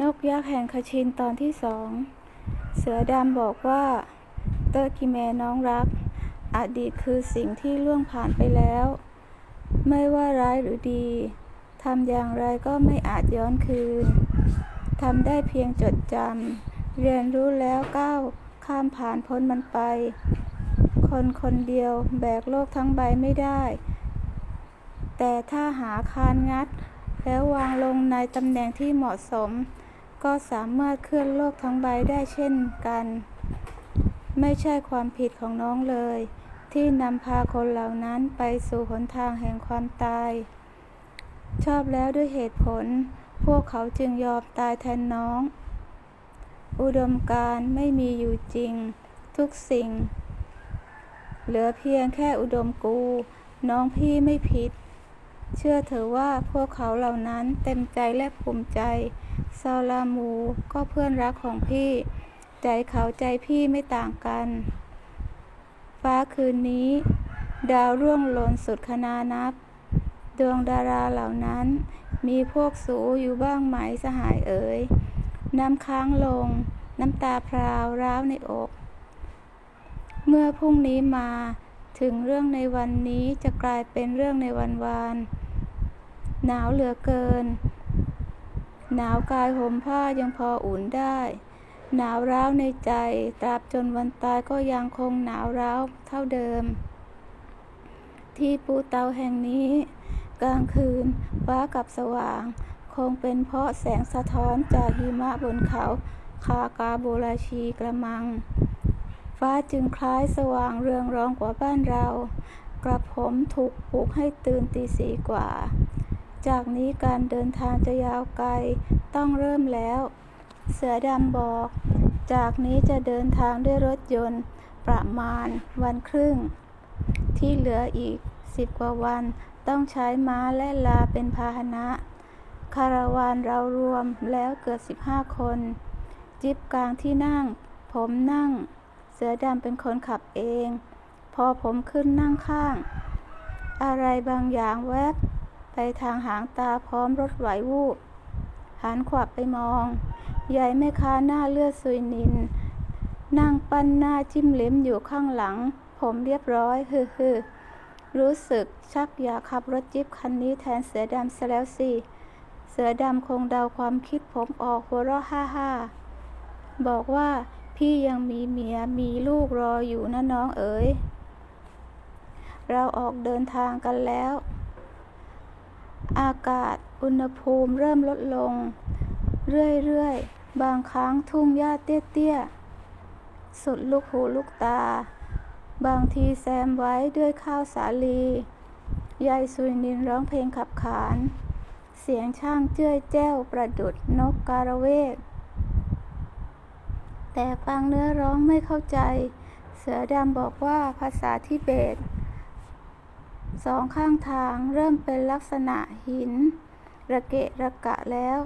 นกยักษ์แห่งคชินตอนที่สอง เสือดำบอกว่า เตอร์กิแมน้องรัก อดีตคือสิ่งที่ล่วงผ่านไปแล้ว ไม่ว่าร้ายหรือดีทำอย่างไรก็ไม่อาจย้อนคืนทำได้เพียงจดจำเรียนรู้แล้วก้าวข้ามผ่านพ้นมันไป คนคนเดียวแบกโลกทั้งใบไม่ได้ แต่ถ้าหาคานงัด แล้ววางลงในตำแหน่งที่เหมาะสม ก็สามารถเคลื่อนโลกทั้งใบได้เช่นกัน ไม่ใช่ความผิดของน้องเลย ที่นำพาคนเหล่านั้นไปสู่หนทางแห่งความตาย ชอบแล้วด้วยเหตุผล พวกเขาจึงยอมตายแทนน้อง อุดมการไม่มีอยู่จริง ทุกสิ่ง เหลือเพียงแค่อุดมกู น้องพี่ไม่ผิด เชื่อเถอะว่าพวกเขาเหล่านั้นเต็มใจและภูมิใจซาลามูก็เพื่อนรักของพี่ ใจเขาใจพี่ไม่ต่างกัน ฟ้าคืนนี้ ดาวร่วงหล่นสุดคณานับ ดวงดาราเหล่านั้น มีพวกสูอยู่บ้างไหมสหายเอ๋ย น้ำค้างลง น้ำตาพราวร้าวในอก เมื่อพรุ่งนี้มาถึงเรื่องในวันนี้จะกลายเป็นเรื่องในวันวาน หนาวเหลือเกิน หนาวกายห่มผ้ายังพออุ่นได้ หนาวร้าวในใจ ตราบจนวันตายก็ยังคงหนาวร้าวเท่าเดิม ที่ปูเตาแห่งนี้ กลางคืนฟ้ากับสว่าง คงเป็นเพราะแสงสะท้อนจากหิมะบนเขาคากาโบราชีกระมัง ฟ้าจึงคล้ายสว่างเรืองรองกว่าบ้านเรา กระผมถูกปลุกให้ตื่นตีสีกว่า จากนี้การเดินทางจะยาวไกล ต้องเริ่มแล้ว เสือดำบอก จากนี้จะเดินทางด้วยรถยนต์ประมาณวันครึ่ง ที่เหลืออีกสิบกว่าวันต้องใช้ม้าและลาเป็นพาหนะ คาราวานเรารวมแล้วเกือบสิบห้าคน จิบกลางที่นั่ง ผมนั่ง เสือดำเป็นคนขับเอง พอผมขึ้นนั่งข้าง อะไรบางอย่างแวบ ทางหางตาพร้อมรถไหววูบหันขวับไปมองยายแม่ค้าหน้าเลือดซุยนิน นั่งปั้นหน้าจิ้มเล็มอยู่ข้างหลัง ผมเรียบร้อยฮือฮือรู้สึกชักอยากขับรถจิ๊บคันนี้แทนเสือดำซะแล้วสิ เสือดำคงเดาความคิดผมออกหัวเราะฮ่าฮ่าบอกว่าพี่ยังมีเมียมีลูกรออยู่นะน้องเอ๋ย เราออกเดินทางกันแล้ว อากาศ อุณหภูมิเริ่มลดลง เรื่อยๆ บางครั้งทุ่งหญ้าเตี้ยๆ สุดลูกหูลูกตา บางทีแซมไว้ด้วยข้าวสาลี ยายสุนินร้องเพลงขับขาน เสียงช่างเจ้ยแจ้วประดุดนกการะเวก แต่ฟังเนื้อร้องไม่เข้าใจ เสือดำบอกว่าภาษาทิเบต สองข้างทางเริ่มเป็นลักษณะหิน ระเกะระกะแล้ว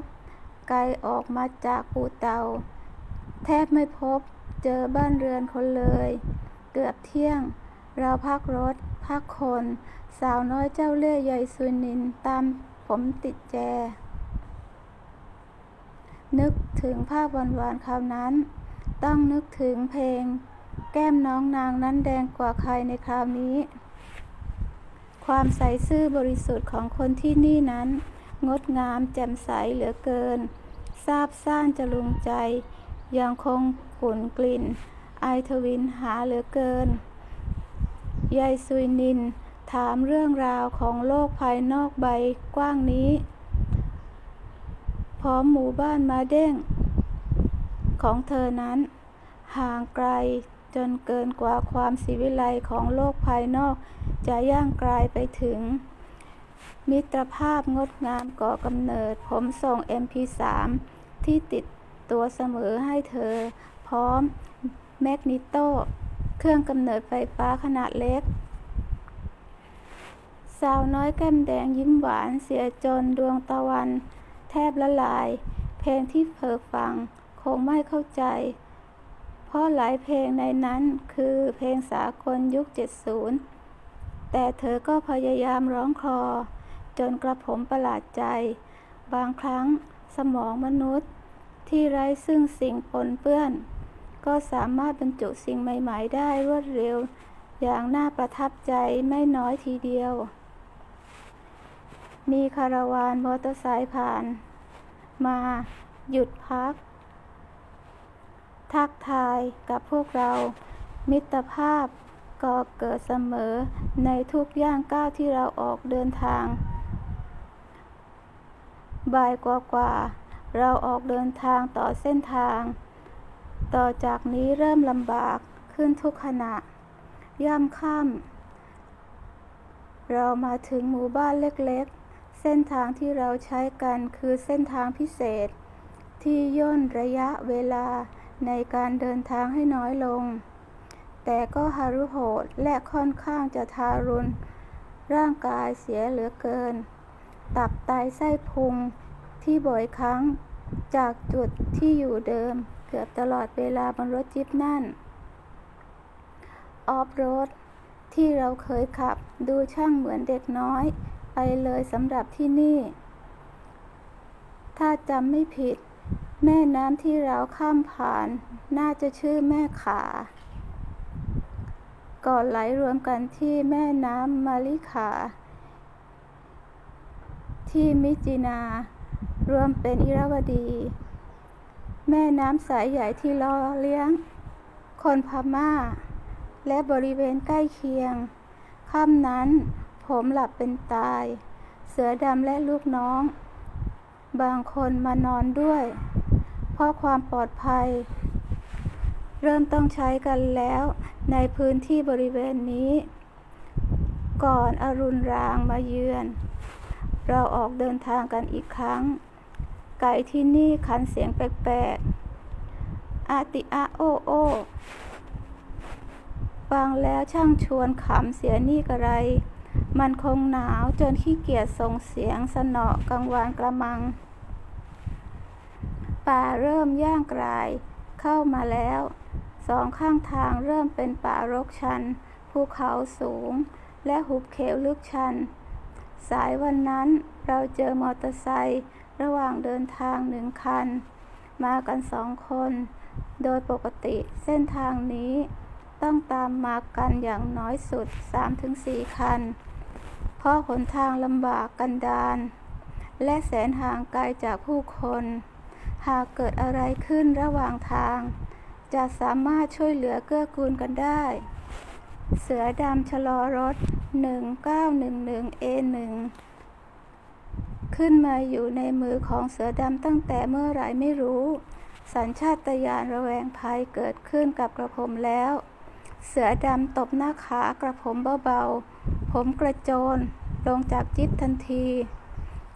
ไกลออกมาจากปูเตา แทบไม่พบเจอบ้านเรือนคนเลย เกือบเที่ยง เราพักรถ พักคน สาวน้อยเจ้าเล่ห์ใหญ่สุนินตามผมติดแจ นึกถึงภาพหวานๆคราวนั้น ต้องนึกถึงเพลง แก้มน้องนางนั้นแดงกว่าใครในคราวนี้ ความใสซื่อบริสุทธิ์ของคนที่นี่นั้น งดงามแจ่มใสเหลือเกินทราบซ่านจะลุงใจ ยังคงขุนกลิ่น ไอทวินหาเหลือเกินยายซุยนิน ถามเรื่องราวของโลกภายนอกใบกว้างนี้ พร้อมหมู่บ้านมาเด้ง ของเธอนั้น ห่างไกล จนเกินกว่าความสิวิไลของโลกภายนอก จะย่างกลายไปถึง มิตรภาพงดงามก่อกำเนิด ผมส่ง MP3 ที่ติดตัวเสมอให้เธอ พร้อมแมกนิโตเครื่องกำเนิดไฟฟ้าขนาดเล็ก สาวน้อยแก้มแดงยิ้มหวานเสียจนดวงตะวัน แทบละลาย เพลงที่เผลอฟังคงไม่เข้าใจ เพราะหลายเพลงในนั้นคือเพลงสากลยุค 70 แต่เธอก็พยายามร้องคลอ จนกระผมประหลาดใจ บางครั้งสมองมนุษย์ ที่ไร้ซึ่งสิ่งปนเปื้อน ก็สามารถบรรจุสิ่งใหม่ ๆ ได้รวดเร็ว อย่างน่าประทับใจไม่น้อยทีเดียว มีคาราวานมอเตอร์ไซค์ผ่าน มาหยุดพัก ทักทายกับพวกเรา มิตรภาพก็เกิดเสมอในทุกย่างก้าวที่เราออกเดินทาง บ่ายกว่าๆเราออกเดินทางต่อเส้นทาง ต่อจากนี้เริ่มลำบากขึ้นทุกขณะ ย่ำค่ำเรามาถึงหมู่บ้านเล็กๆ เส้นทางที่เราใช้กันคือเส้นทางพิเศษ ที่ย่นระยะเวลา ในการเดินทางให้น้อยลง แต่ก็หารุโหดและค่อนข้างจะทารุณ ร่างกายเสียเหลือเกิน ตับไตไส้พุงที่บ่อยครั้งจากจุดที่อยู่เดิม เกือบตลอดเวลาบนรถจิ๊บนั่น ออฟโรดที่เราเคยขับดูช่างเหมือนเด็กน้อย ไปเลยสำหรับที่นี่ ถ้าจำไม่ผิด แม่น้ำที่เราข้ามผ่าน น่าจะชื่อแม่ขา ก่อนไหลรวมกันที่แม่น้ำมาลิขา ที่มิจินา รวมเป็นอิราวดี แม่น้ำสายใหญ่ที่ล่อเลี้ยง คนพม่า และบริเวณใกล้เคียงค่ำนั้น ผมหลับเป็นตาย เสือดำและลูกน้อง บางคนมานอนด้วย เพราะความปลอดภัย เริ่มต้องใช้กันแล้วในพื้นที่บริเวณนี้ ก่อนอรุณรางมาเยือน เราออกเดินทางกันอีกครั้ง ไก่ที่นี่ขันเสียงแปลกๆ อาติอาโอโอฟังแล้วช่างชวนขำเสียนี่กระไรมันคงหนาวจนขี้เกียจส่งเสียงสนอกังวานกระมัง ป่าเริ่มย่างกลายเข้ามาแล้ว สองข้างทางเริ่มเป็นป่ารกชัน ภูเขาสูง และหุบเขาลึกชัน สายวันนั้นเราเจอมอเตอร์ไซค์ระหว่างเดินทางหนึ่งคัน มากันสองคน โดยปกติเส้นทางนี้ต้องตามมากันอย่างน้อยสุด 3-4 คัน เพราะหนทางลำบากกันดารและแสนห่างไกลจากผู้คน หากเกิดอะไรขึ้นระหว่างทาง จะสามารถช่วยเหลือเกื้อกูลกันได้ เสือดำชะลอรถ 1911A1 ขึ้นมาอยู่ในมือของเสือดำตั้งแต่เมื่อไรไม่รู้ สัญชาตญาณระแวงภัยเกิดขึ้นกับกระผมแล้ว เสือดำตบหน้าขากระผมเบาๆ ผมกระโจนลงจากจิ๊บทันที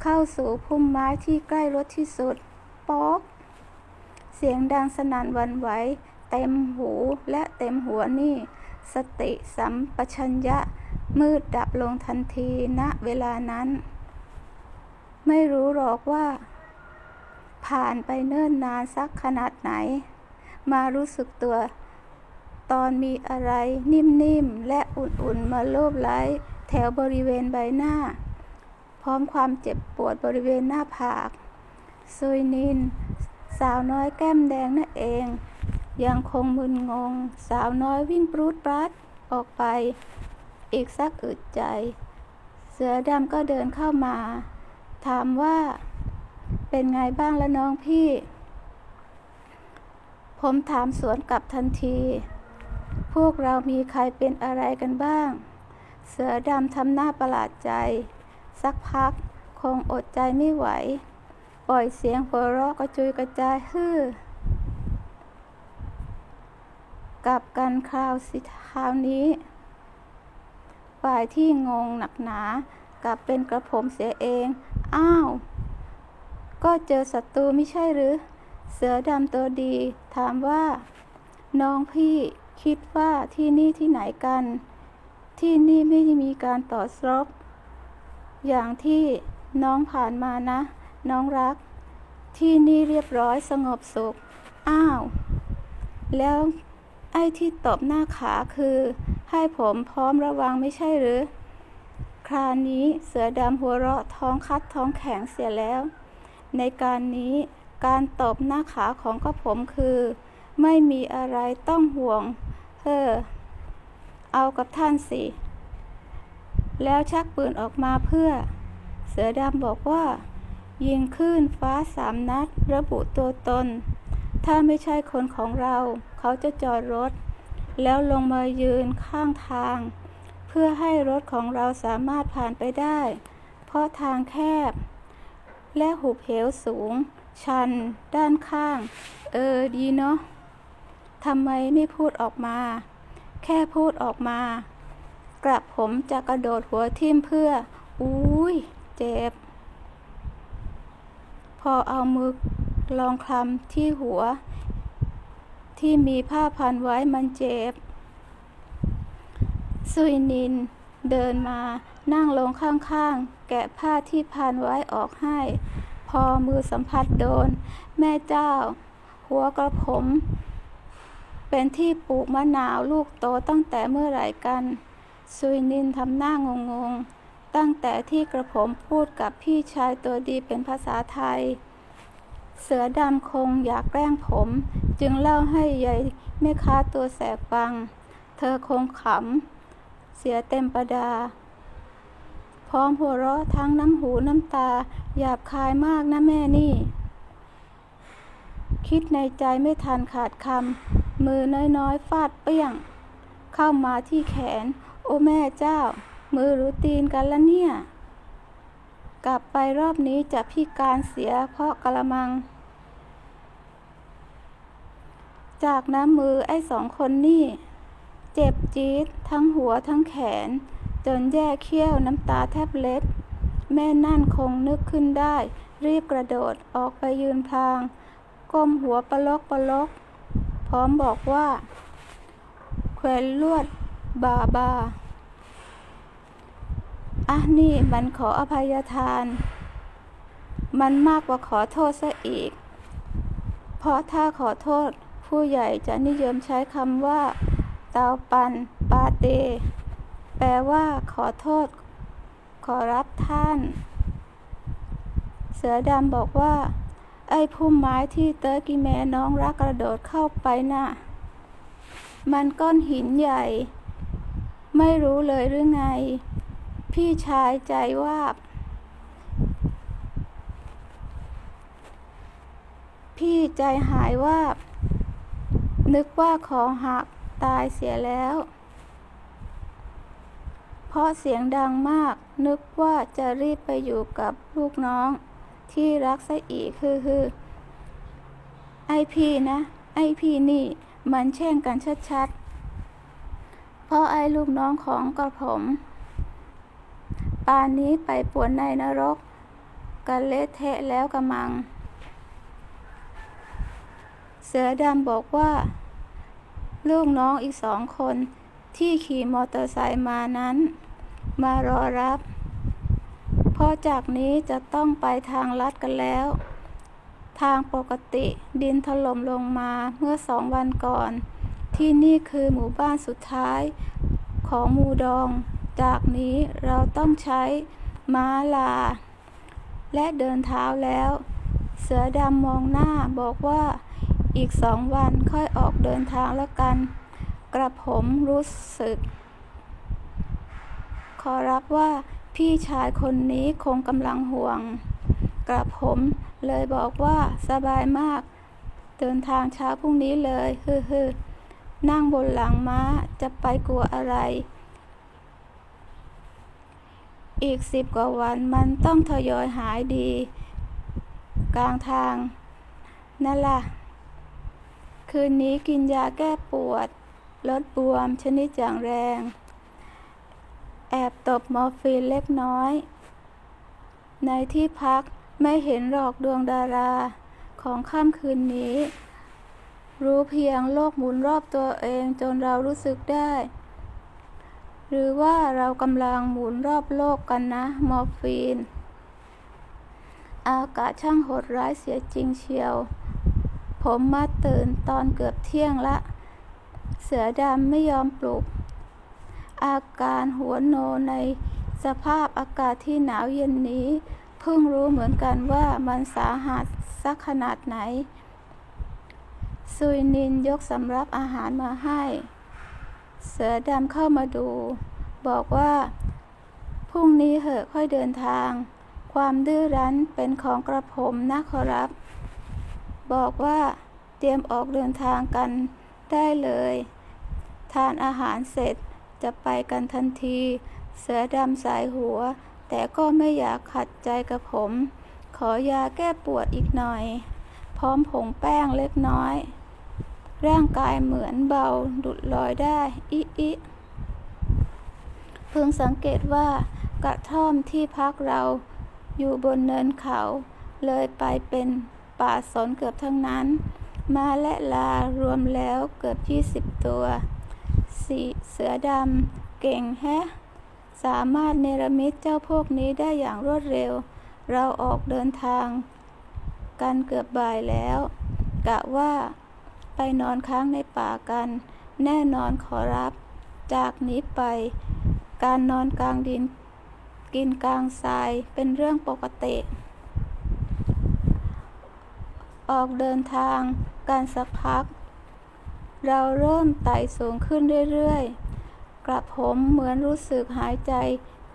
เข้าสู่พุ่มไม้ที่ใกล้รถที่สุด ป๊อก เสียงดังสนั่นวันไหว เต็มหูและเต็มหัวนี่ สติสัมปชัญญะมืดดับลงทันทีณเวลานั้น ไม่รู้หรอกว่า ผ่านไปเนิ่นนานสักขนาดไหน มารู้สึกตัวตอนมีอะไรนิ่มๆ และอุ่นๆ มาโลบไล้แถวบริเวณใบหน้า พร้อมความเจ็บปวดบริเวณหน้าผาก ซุยนิน สาวน้อยแก้มแดงนั่นเอง ยังคงมึนงง สาวน้อยวิ่งปรูดปรัดออกไป อีกสักอึดใจ เสือดำก็เดินเข้ามา ถามว่า เป็นไงบ้างละน้องพี่ ผมถามสวนกลับทันที พวกเรามีใครเป็นอะไรกันบ้าง เสือดำทำหน้าประหลาดใจ สักพักคงอดใจไม่ไหว ปล่อยเสียงหัวเราะกระจุยกระจายฮือกลับกันคราวสิคราวนี้ ฝ่ายที่งงหนักหนา กลับเป็นกระผมเสียเอง อ้าว ก็เจอศัตรูไม่ใช่หรือ เสือดำตัวดี ถามว่า น้องพี่คิดว่าที่นี่ที่ไหนกัน ที่นี่ไม่ได้มีการต่อซรบอย่างที่น้องผ่านมานะ น้องรัก ที่นี่เรียบร้อยสงบสุข อ้าว แล้วไอ้ที่ตบหน้าขาคือ ให้ผมพร้อมระวังไม่ใช่หรือ คราวนี้เสือดำหัวเราะท้องคัดท้องแข็งเสียแล้ว ในการนี้การตบหน้าขาของกระผมคือ ไม่มีอะไรต้องห่วงเฮ้อเอากับท่านสิ แล้วชักปืนออกมาเพื่อ เสือดำบอกว่า ยิงขึ้นฟ้าสามนัด ระบุตัวตน ถ้าไม่ใช่คนของเรา เขาจะจอดรถ แล้วลงมายืนข้างทาง เพื่อให้รถของเราสามารถผ่านไปได้ เพราะทางแคบ และหุบเหวสูง ชัน ด้านข้าง เออดีเนาะทำไมไม่พูดออกมา แค่พูดออกมากระผมจะกระโดดหัวทิ่มเพื่อ อุ้ยเจ็บ อเอามือลองคลำที่หัว ที่มีผ้าพันไว้มันเจ็บ ซุยนินเดินมานั่งลงข้างๆ แกะผ้าที่พันไว้ออกให้ พอมือสัมผัสโดน แม่เจ้า หัวกระผม เป็นที่ปลูกมะนาวลูกโตตั้งแต่เมื่อไหร่กัน ซุยนินทำหน้างงงๆตั้ง แต่ที่กระผมพูดกับพี่ชายตัวดีเป็นภาษาไทย เสือดำคงอยากแกล้งผม จึงเล่าให้ยายแม่ค้าตัวแสบฟัง เธอคงขำ เสียเต็มประดา พร้อมหัวเราะทั้งน้ำหูน้ำตา หยาบคายมากนะแม่นี่ คิดในใจไม่ทันขาดคำ มือน้อยๆ ฟาดเปี้ยง เข้ามาที่แขน โอ้แม่เจ้า มือหรือตีนกันละเนี่ย กลับไปรอบนี้จะพิการเสียเพราะกระมัง จากน้ำมือไอ้สองคนนี่ เจ็บจี๊ดทั้งหัวทั้งแขน จนแย่เขี้ยวน้ำตาแทบเล็ด แม่นั่นคงนึกขึ้นได้ รีบกระโดดออกไปยืนพลาง ก้มหัวปลกปลก พร้อมบอกว่าแขวนลวดบาบา อะนี่มันขออภัยทาน มันมากกว่าขอโทษซะอีก เพราะถ้าขอโทษผู้ใหญ่จะนิยมใช้คำว่า เตาปัน ปาเต แปลว่าขอโทษ ขอรับท่าน เสือดำบอกว่า ไอ้พุ่มไม้ที่เตอร์กิแมน้องรักกระโดดเข้าไปน่ะ มันก้อนหินใหญ่ ไม่รู้เลยหรือไง พี่ชายใจว่าพี่ใจหายว่านึกว่าขอหักตายเสียแล้ว เพราะเสียงดังมากนึกว่าจะรีบไปอยู่กับลูกน้องที่รักซะอีกคือคือไอพี่นะ ไอพี่นี่มันแช่งกันชัดๆ เพราะไอลูกน้องของกระผม ปานนี้ไปปวนในนรก กันเละเทะแล้วกระมัง เสือดำบอกว่า ลูกน้องอีกสองคนที่ขี่มอเตอร์ไซค์มานั้น มารอรับพราะจากนี้จะต้องไปทางลัดกันแล้ว ทางปกติดินถล่มลงมาเมื่อสองวันก่อน ที่นี่คือหมู่บ้านสุดท้ายของหมูดอง จากนี้เราต้องใช้ม้าลา และเดินเท้าแล้ว เสือดำมองหน้าบอกว่าอีกสองวันค่อยออกเดินทางแล้วกัน กระผมรู้สึก ขอรับว่าพี่ชายคนนี้คงกำลังห่วง กระผมเลยบอกว่าสบายมาก เดินทางเช้าพรุ่งนี้เลย ฮือฮือนั่งบนหลังม้าจะไปกลัวอะไร อีกสิบกว่าวันมันต้องทยอยหายดี กลางทาง นั่นล่ะ คืนนี้กินยาแก้ปวด ลดบวมชนิดอย่างแรง แอบตบมอร์ฟีนเล็กน้อย ในที่พักไม่เห็นหรอกดวงดาราของค่ำคืนนี้ รู้เพียงโลกหมุนรอบตัวเองจนเรารู้สึกได้ หรือว่าเรากำลังหมุนรอบโลกกันนะ มอร์ฟีน อากาศช่างโหดร้ายเสียจริงเชียว ผมมาตื่นตอนเกือบเที่ยงละ เสือดำไม่ยอมปลุก อาการหัวโนในสภาพอากาศที่หนาวเย็นนี้ เพิ่งรู้เหมือนกันว่ามันสาหัสสักขนาดไหน ซุยนินยกสำรับอาหารมาให้ เสือดำเข้ามาดู บอกว่า พรุ่งนี้เหอะค่อยเดินทาง ความดื้อรั้นเป็นของกระผมนะขอรับ บอกว่าเตรียมออกเดินทางกันได้เลย ทานอาหารเสร็จจะไปกันทันที เสือดำสายหัว แต่ก็ไม่อยากขัดใจกับผม ขอยาแก้ปวดอีกหน่อย พร้อมผงแป้งเล็กน้อย ร่างกายเหมือนเบาดุดลอยได้อิอิเพิ่งสังเกตว่ากระท่อมที่พักเราอยู่บนเนินเขา เลยไปเป็นป่าสนเกือบทั้งนั้น มาและลารวมแล้วเกือบ 20 ตัวสีเสือดำเก่งแฮะ สามารถเนรมิตเจ้าพวกนี้ได้อย่างรวดเร็ว เราออกเดินทาง กันเกือบบ่ายแล้ว กะว่า ไปนอนค้างในป่ากัน แน่นอนขอรับ จากนี้ไป การนอนกลางดิน กินกลางทรายเป็นเรื่องปกติ ออกเดินทางกันสักพัก เราเริ่มไต่สูงขึ้นเรื่อยๆ กระผมเหมือนรู้สึกหายใจ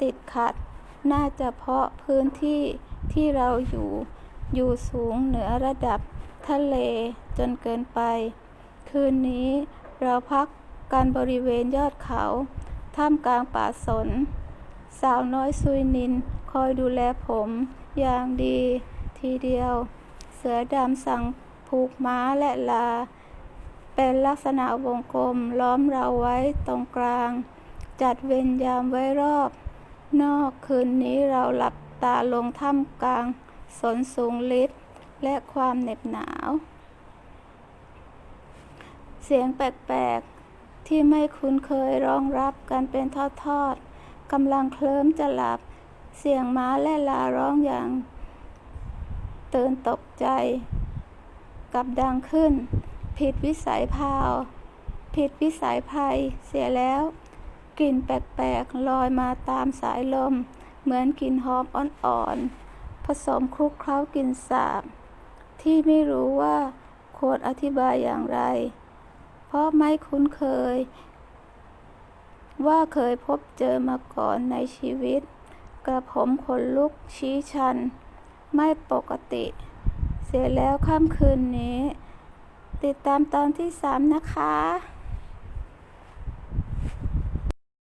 ติดขัด น่าจะเพราะพื้นที่ที่เราอยู่อยู่สูงเหนือระดับ ทะเลจนเกินไป คืนนี้เราพักกันบริเวณยอดเขา ท่ามกลางป่าสน สาวน้อยซุยนินคอยดูแลผมอย่างดีทีเดียว เสือดำสั่งผูกม้าและลา เป็นลักษณะวงกลมล้อมเราไว้ตรงกลาง จัดเวรยามไว้รอบ นอกคืนนี้เราหลับตาลงท่ามกลางสนสูงลิบ และความเหน็บหนาว เสียงแปลกๆ ที่ไม่คุ้นเคยร้องรับกันเป็นทอดๆกำลังเคลิ้มจะหลับ เสียงม้าและลาร้องอย่าง ตื่นตกใจ กับดังขึ้น ผิดวิสัยพาว ผิดวิสัยภัยเสียแล้ว กลิ่นแปลกๆ ลอยมาตามสายลม เหมือนกลิ่นหอมอ่อนๆผสมคลุกเคล้ากลิ่นสาบ ที่ไม่รู้ว่าควรอธิบายอย่างไร เพราะไม่คุ้นเคย ว่าเคยพบเจอมาก่อนในชีวิต กระผมขนลุกชี้ชัน ไม่ปกติ เสียแล้วค่ำคืนนี้ ติดตามตอนที่สามนะคะ